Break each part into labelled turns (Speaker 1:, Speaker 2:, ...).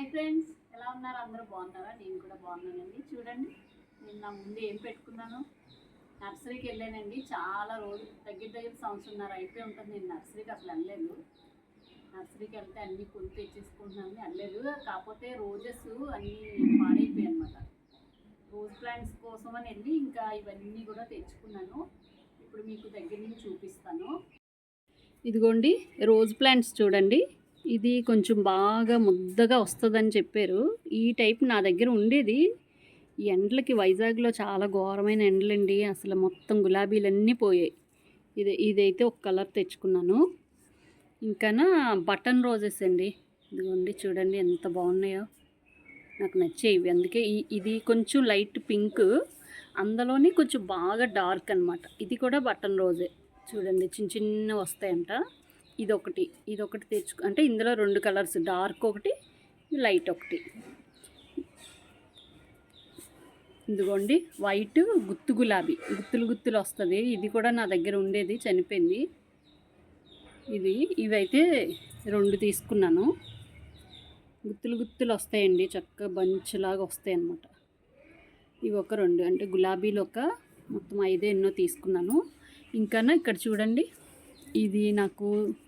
Speaker 1: Hi friends ఎలా ఉన్నారు? అందరూ బాగున్నారా? నేను కూడా బాగున్నానండి. చూడండి నేను నా ముందు ఏం పెట్టుకున్నాను? నర్సరీకి వెళ్ళానండి. చాలా రోజు దగ్గర దగ్గర సంవత్సరంన్నర అయిపోయి ఉంటుంది. నేను నర్సరీకి అసలు వెళ్ళలేదు. నర్సరీకి వెళ్తే అన్నీ కొని తెచ్చేసుకుంటున్నాను. వెళ్ళలేదు. కాకపోతే రోజెస్ అన్నీ పాడైపోయాయి అనమాట రోజ్ ప్లాంట్స్ కోసం అని వెళ్ళి ఇంకా ఇవన్నీ కూడా తెచ్చుకున్నాను. ఇప్పుడు మీకు దగ్గర నుంచి చూపిస్తాను. ఇదిగోండి రోజ్ ప్లాంట్స్ చూడండి. ఇది కొంచెం బాగా ముద్దగా వస్తుందని చెప్పారు. ఈ టైప్ నా దగ్గర ఉండేది. ఈ ఎండలకి వైజాగ్లో చాలా ఘోరమైన ఎండలండి. అసలు మొత్తం గులాబీలన్నీ పోయాయి. ఇది ఇదైతే ఒక కలర్ తెచ్చుకున్నాను. ఇంకానా బటన్ రోజెస్ అండి. ఇదిగోండి చూడండి ఎంత బాగున్నాయో. నాకు నచ్చేవి ఇవి. అందుకే ఈ ఇది కొంచెం లైట్ పింక్. అందులోనే కొంచెం బాగా డార్క్ అనమాట ఇది కూడా బటన్ రోజే. చూడండి చిన్న చిన్న వస్తాయంట. ఇదొకటి ఇదొకటి తెచ్చుకు అంటే ఇందులో రెండు కలర్స్ డార్క్ ఒకటి లైట్ ఒకటి. ఇదిగోండి వైట్ గుత్తు గులాబీ. గుత్తులు గుత్తులు వస్తుంది. ఇది కూడా నా దగ్గర ఉండేది చనిపోయింది. ఇది ఇవైతే రెండు తీసుకున్నాను. గుత్తులు గుత్తులు వస్తాయండి చక్కగా బంచ్లాగా వస్తాయి అన్నమాట ఇవి ఒక రెండు అంటే గులాబీలు ఒక మొత్తం ఐదు ఎన్నో తీసుకున్నాను. ఇంకానా ఇక్కడ చూడండి. ఇది నాకు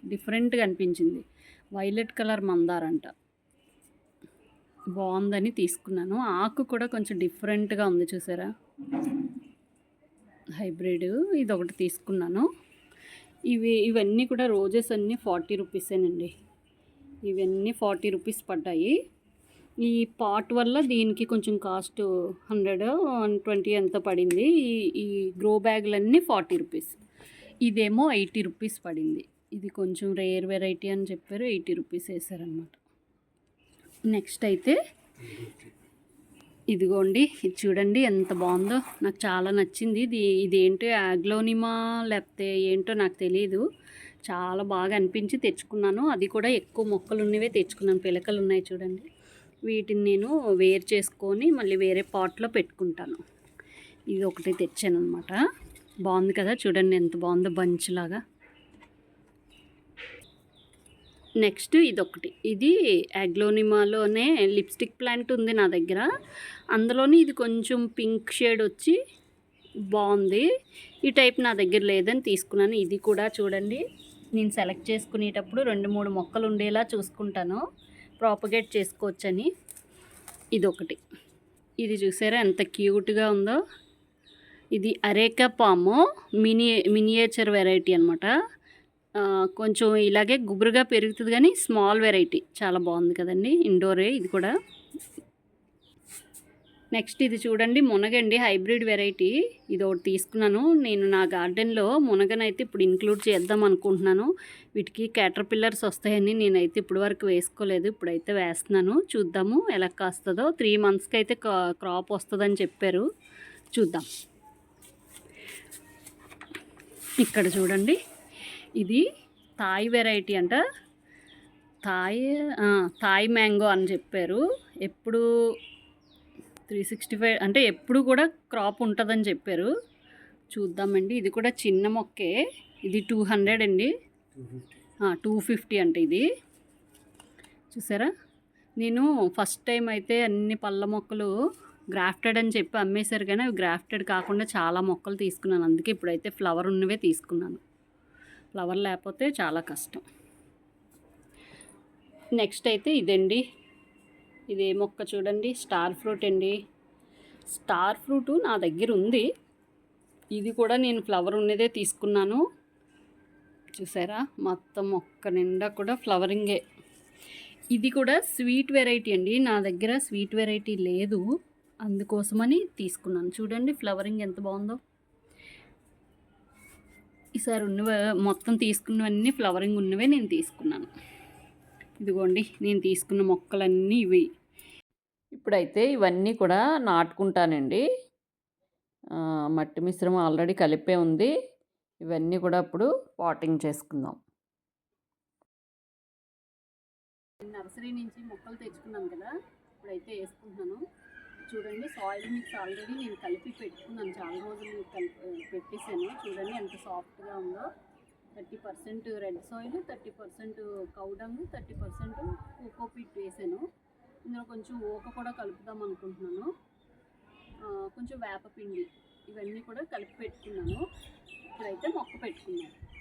Speaker 1: డిఫరెంట్గా అనిపించింది. వైలెట్ కలర్ మందారంట బాగుందని తీసుకున్నాను. ఆకు కూడా కొంచెం డిఫరెంట్గా ఉంది చూసారా? హైబ్రిడ్ ఇది ఒకటి తీసుకున్నాను. ఇవి ఇవన్నీ కూడా రోజెస్ అన్నీ ఫార్టీ రూపీసేనండి ఇవన్నీ ఫార్టీ రూపీస్ పడ్డాయి. ఈ పాట్ వల్ల దీనికి కొంచెం కాస్ట్ హండ్రెడ్ వన్ ట్వంటీ ఎంత పడింది? ఈ ఈ గ్రో బ్యాగులన్నీ ఫార్టీ రూపీస్ ఇదేమో ఎయిటీ రూపీస్ పడింది. ఇది కొంచెం రేర్ వెరైటీ అని చెప్పారు ఎయిటీ రూపీస్ వేసారనమాట నెక్స్ట్ అయితే ఇదిగోండి ఇది చూడండి ఎంత బాగుందో. నాకు చాలా నచ్చింది. ఇది ఇదేంటో యాగ్లోనిమా లేకపోతే ఏంటో నాకు తెలియదు చాలా బాగా అనిపించి తెచ్చుకున్నాను. అది కూడా ఎక్కువ మొక్కలు ఉన్నవే తెచ్చుకున్నాను. పిలకలు ఉన్నాయి చూడండి. వీటిని నేను వేరు చేసుకొని మళ్ళీ వేరే పాట్లో పెట్టుకుంటాను. ఇది ఒకటి తెచ్చాను అనమాట బాగుంది కదా చూడండి ఎంత బాగుందో బంచ్ లాగా. నెక్స్ట్ ఇదొకటి. ఇది అగ్లోనిమాలోనే లిప్స్టిక్ ప్లాంట్ ఉంది నా దగ్గర. అందులోనే ఇది కొంచెం పింక్ షేడ్ వచ్చి బాగుంది. ఈ టైప్ నా దగ్గర లేదని తీసుకున్నాను. ఇది కూడా చూడండి. నేను సెలెక్ట్ చేసుకునేటప్పుడు రెండు మూడు మొక్కలు ఉండేలా చూసుకుంటాను. ప్రాపగేట్ చేసుకోవచ్చని. ఇదొకటి. ఇది చూసారా ఎంత క్యూట్గా ఉందో? ఇది అరేకా పాము మినీ మినియేచర్ వెరైటీ అనమాట కొంచెం ఇలాగే గుబురుగా పెరుగుతుంది కానీ స్మాల్ వెరైటీ. చాలా బాగుంది కదండి ఇండోరే ఇది కూడా. నెక్స్ట్ ఇది చూడండి మునగండి హైబ్రిడ్ వెరైటీ. ఇది ఒకటి తీసుకున్నాను. నేను నా గార్డెన్లో మునగనైతే ఇప్పుడు ఇంక్లూడ్ చేద్దాం అనుకుంటున్నాను. వీటికి క్యాటర్ పిల్లర్స్ వస్తాయని నేనైతే ఇప్పటి వరకు వేసుకోలేదు. ఇప్పుడైతే వేస్తున్నాను. చూద్దాము ఎలా కాస్తుందో. త్రీ మంత్స్కి అయితే క్రాప్ వస్తుందని చెప్పారు. చూద్దాం. ఇక్కడ చూడంండి. ఇది థాయ్ వెరైటీ అంట. థాయ్ థాయ్ మ్యాంగో అని చెప్పారు. ఎప్పుడు త్రీ సిక్స్టీ ఫైవ్ అంటే ఎప్పుడు కూడా క్రాప్ ఉంటుందని చెప్పారు. చూద్దామండి. ఇది కూడా చిన్న మొక్కే. ఇది టూ హండ్రెడ్ అండి. టూ ఫిఫ్టీ అంటే ఇది. చూసారా? నేను ఫస్ట్ టైం అయితే అన్ని పళ్ళ మొక్కలు గ్రాఫ్టెడ్ అని చెప్పి అమ్మేశారు కానీ అవి గ్రాఫ్టెడ్ కాకుండా చాలా మొక్కలు తీసుకున్నాను. అందుకే ఇప్పుడైతే ఫ్లవర్ ఉన్నవే తీసుకున్నాను. ఫ్లవర్ లేకపోతే చాలా కష్టం. నెక్స్ట్ అయితే ఇదండి. ఇది ఏ మొక్క చూడండి. స్టార్ ఫ్రూట్ అండి. స్టార్ ఫ్రూట్ నా దగ్గర ఉంది. ఇది కూడా నేను ఫ్లవర్ ఉన్నదే తీసుకున్నాను. చూసారా? మొత్తం మొక్క నిండా కూడా ఫ్లవరింగే. ఇది కూడా స్వీట్ వెరైటీ అండి. నా దగ్గర స్వీట్ వెరైటీ లేదు. అందుకోసమని తీసుకున్నాను. చూడండి ఫ్లవరింగ్ ఎంత బాగుందో. ఈసారి ఉన్న మొత్తం తీసుకున్నవన్నీ ఫ్లవరింగ్ ఉన్నవే నేను తీసుకున్నాను. ఇదిగోండి నేను తీసుకున్న మొక్కలన్నీ ఇవి. ఇప్పుడైతే ఇవన్నీ కూడా నాటుకుంటానండి. మట్టి మిశ్రమం ఆల్రెడీ కలిపే ఉంది. ఇవన్నీ కూడా ఇప్పుడు పాటింగ్ చేసుకుందాం. నర్సరీ నుంచి మొక్కలు తెచ్చుకున్నాను కదా ఇప్పుడైతే వేసుకుంటున్నాను. చూడండి. సాయిల్ మిక్స్ ఆల్రెడీ నేను కలిపి పెట్టుకున్నాను. చాలా రోజులు కలిపి పెట్టేశాను. చూడండి ఎంత సాఫ్ట్గా ఉందో. Thirty percent red soil thirty percent cow dung thirty percent coco peat వేసాను ఇందులో కొంచెం ఓక కూడా కలుపుదాం అనుకుంటున్నాను. ఆ, కొంచెం వేపపిండి ఇవన్నీ కూడా కలిపి పెట్టుకున్నాను. ఇప్పుడైతే మొక్క పెట్టుకున్నాను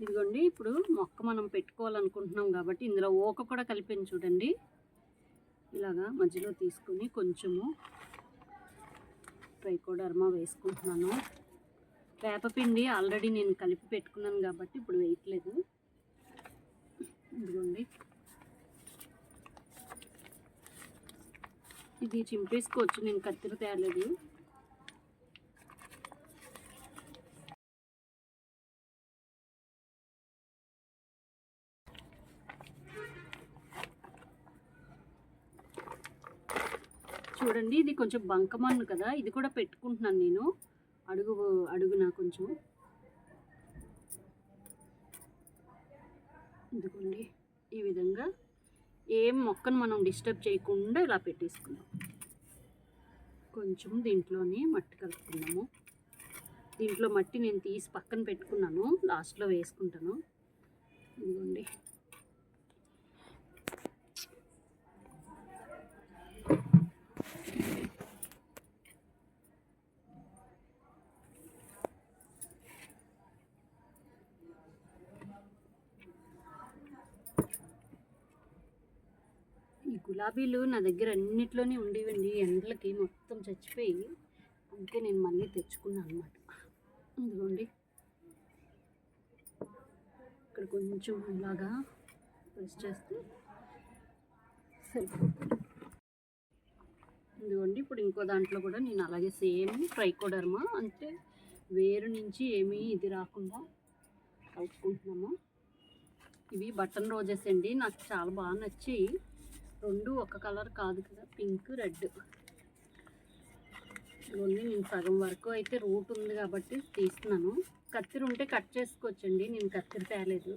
Speaker 1: ఇదిగోండి ఇప్పుడు మొక్క మనం పెట్టుకోవాలనుకుంటున్నాం కాబట్టి ఇందులో ఓక కూడా కలిపాను చూడండి. ఇలాగా మధ్యలో తీసుకొని కొంచెము ట్రైకోడర్మా వేసుకుంటున్నాను. వేపపిండి ఆల్రెడీ నేను కలిపి పెట్టుకున్నాను కాబట్టి ఇప్పుడు వేయట్లేదు. ఇదిగోండి. ఇది చింపేసుకోవచ్చు నేను కత్తిరి తేలేదు చూడండి ఇది కొంచెం బంకమన్ను కదా ఇది కూడా పెట్టుకుంటున్నాను నేను. అడుగు అడుగున కొంచెం. ఇదిగోండి ఈ విధంగా ఏం మొక్కను మనం డిస్టర్బ్ చేయకుండా ఇలా పెట్టేసుకున్నాం కొంచెం దీంట్లోనే మట్టి కలుపుకున్నాము దీంట్లో మట్టి నేను తీసి పక్కన పెట్టుకున్నాను లాస్ట్లో వేసుకుంటాను. ఇదిగోండి ఈ గులాబీలు నా దగ్గర అన్నిట్లోనే ఉండేవండి. ఎండలకి మొత్తం చచ్చిపోయి అందుకే నేను మళ్ళీ తెచ్చుకున్నాను అనమాట ఇదిగోండి. ఇక్కడ కొంచెం ఇలాగా ప్రెస్ చేస్తే సరిపోతుంది. ఇదిగోండి ఇప్పుడు ఇంకో దాంట్లో కూడా నేను అలాగే సేమ్ ట్రైకోడర్మా? అంటే వేరు నుంచి ఏమీ ఇది రాకుండా కలుపుకుంటున్నాము? ఇవి బటన్ రోజెస్ అండి. నాకు చాలా బాగా నచ్చాయి. రెండు ఒక కలర్ కాదు కదా పింక్ రెడ్. ఇవన్నీ నేను సగం వరకు అయితే రూట్ ఉంది కాబట్టి తీస్తున్నాను. కత్తిరి ఉంటే కట్ చేసుకోవచ్చండి నేను కత్తిరి తేలేదు.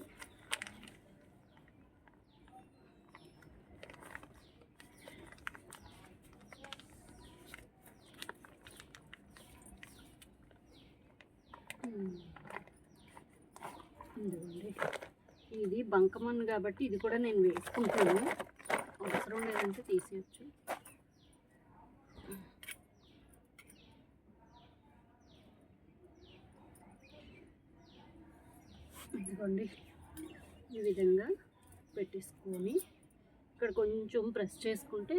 Speaker 1: ఇది బంకమన్ను కాబట్టి ఇది కూడా నేను వేసుకుంటాను అవసరం లేదంటే తీసేయచ్చు. ఇదిగోండి ఈ విధంగా పెట్టేసుకొని ఇక్కడ కొంచెం ప్రెస్ చేసుకుంటే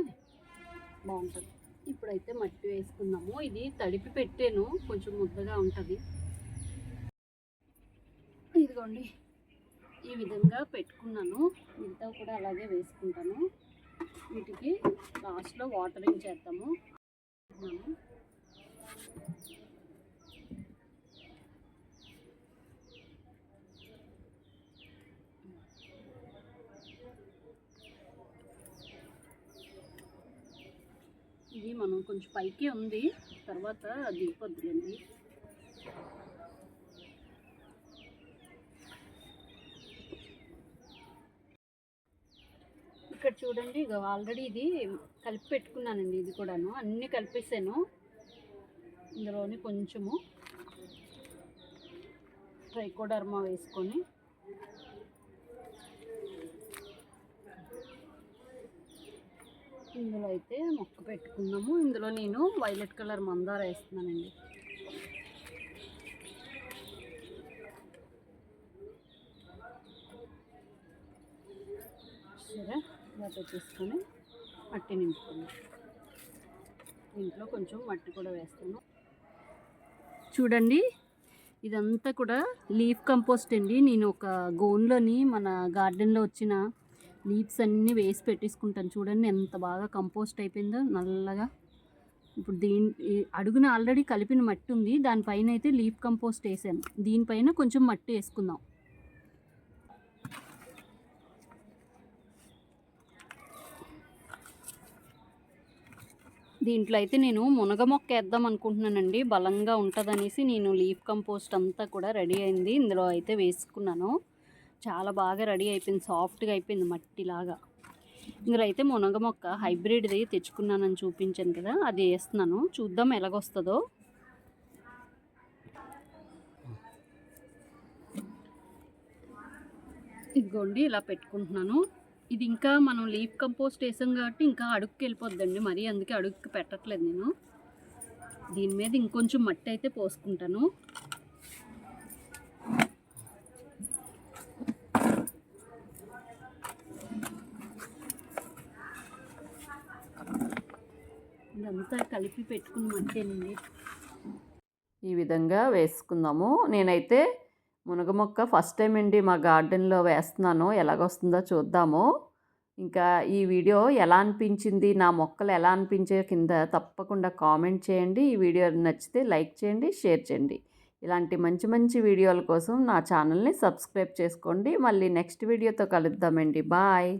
Speaker 1: బాగుంటుంది. ఇప్పుడైతే మట్టి వేసుకుందాము. ఇది తడిపి పెట్టాను కొంచెం ముద్దగా ఉంటుంది. ఇదిగోండి ఈ విధంగా పెట్టుకున్నాను. మిగతా కూడా అలాగే వేసుకుంటాను. వీటికి లాస్ట్లో వాటరింగ్ చేద్దాము. ఇది మనం కొంచెం పైకే ఉంది తర్వాత దిగిపోద్దులేండి ఇక్కడ చూడండి ఇక ఆల్రెడీ ఇది కలిపి పెట్టుకున్నానండి ఇది కూడాను. అన్నీ కలిపేసాను. ఇందులోని కొంచెము ట్రైకోడర్మా వేసుకొని. ఇందులో అయితే మొక్క పెట్టుకున్నాము. ఇందులో నేను వైలెట్ కలర్ మందార వేస్తున్నానండి. ఇలా తీసుకొని మట్టి నింపుకున్నాం. దీంట్లో కొంచెం మట్టి కూడా వేస్తాను చూడండి ఇదంతా కూడా లీఫ్ కంపోస్ట్ అండి. నేను ఒక గోన్లోని మన గార్డెన్లో వచ్చిన లీవ్స్ అన్నీ వేసి పెట్టేసుకుంటాను. చూడండి ఎంత బాగా కంపోస్ట్ అయిపోయిందో నల్లగా. ఇప్పుడు దీని అడుగున ఆల్రెడీ కలిపిన మట్టి ఉంది. దానిపైన అయితే లీఫ్ కంపోస్ట్ వేసాను. దీనిపైన కొంచెం మట్టి వేసుకుందాం. దీంట్లో అయితే నేను మునగ మొక్క వేద్దాం అనుకుంటున్నానండి. బలంగా ఉంటుందనేసి నేను లీఫ్ కంపోస్ట్ అంతా కూడా రెడీ అయింది. ఇందులో అయితే వేసుకున్నాను. చాలా బాగా రెడీ అయిపోయింది. సాఫ్ట్గా అయిపోయింది మట్టిలాగా. ఇందులో అయితే మునగ మొక్క హైబ్రిడ్ది తెచ్చుకున్నానని చూపించాను కదా అది వేస్తున్నాను. చూద్దాం ఎలాగొస్తుందో. ఇదిగోండి ఇలా పెట్టుకుంటున్నాను.
Speaker 2: ఇది ఇంకా మనం లీఫ్ కంపోస్ట్ వేసాం కాబట్టి ఇంకా అడుగుకి వెళ్ళిపోద్దండి. మరీ అందుకే అడుగుకి పెట్టట్లేదు నేను. దీని మీద ఇంకొంచెం మట్టి అయితే పోసుకుంటాను. ఇదంతా కలిపి పెట్టుకున్న మట్టేనండి.
Speaker 1: ఈ విధంగా వేసుకుందాము నేనైతే మునగ మొక్క ఫస్ట్ టైం అండి మా గార్డెన్లో వేస్తున్నాను. ఎలాగొస్తుందో చూద్దాము. ఇంకా ఈ వీడియో ఎలా అనిపించింది నా మొక్కలు ఎలా అనిపించే కింద తప్పకుండా కామెంట్ చేయండి. ఈ వీడియో నచ్చితే లైక్ చేయండి షేర్ చేయండి. ఇలాంటి మంచి మంచి వీడియోల కోసం నా ఛానల్ని సబ్స్క్రైబ్ చేసుకోండి. మళ్ళీ నెక్స్ట్ వీడియోతో కలుద్దామండి. బాయ్.